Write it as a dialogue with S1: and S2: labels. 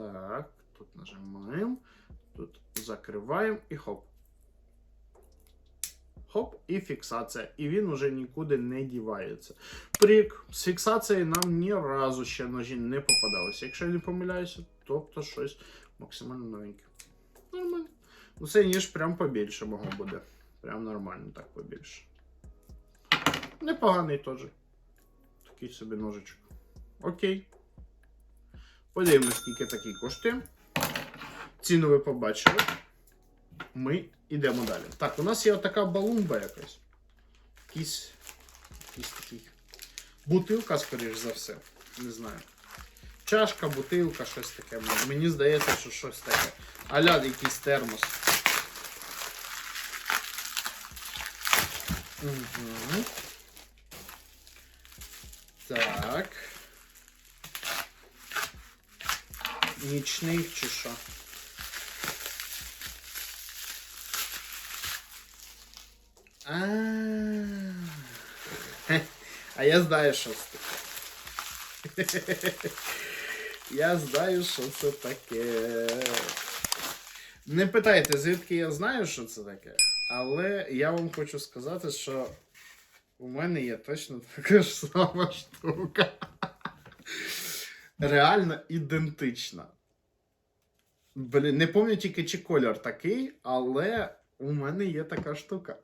S1: Так, тут нажимаємо, тут закриваємо і хоп. Хоп, і фіксація. І він уже нікуди не дівається. Прик, з фіксацією нам ні разу ще ножі не попадалися. Якщо я не помиляюся, тобто щось максимально новеньке. Нормально. Ну цей ніж прям побільше мого буде. Прям нормально так побільше. Непоганий теж. Такий собі ножичок. Окей. Подивимось, скільки такий коштує. Ціну ви побачили. Ми йдемо далі. Так, у нас є отака балумба якась. Якийсь. Якийсь такий. Бутилка, скоріш за все. Не знаю. Чашка, бутилка, щось таке. Мені здається, що щось таке. Аля якийсь термос. Угу. Так. Нічний чи що? А. Хе, А я знаю, що це таке. Я знаю, що це таке. Не питайте, звідки я знаю, що це таке. Але я вам хочу сказати, що у мене є точно така ж сама штука. Реально ідентична. Блін, не пам'ятаю тільки чи колір такий, але у мене є така штука.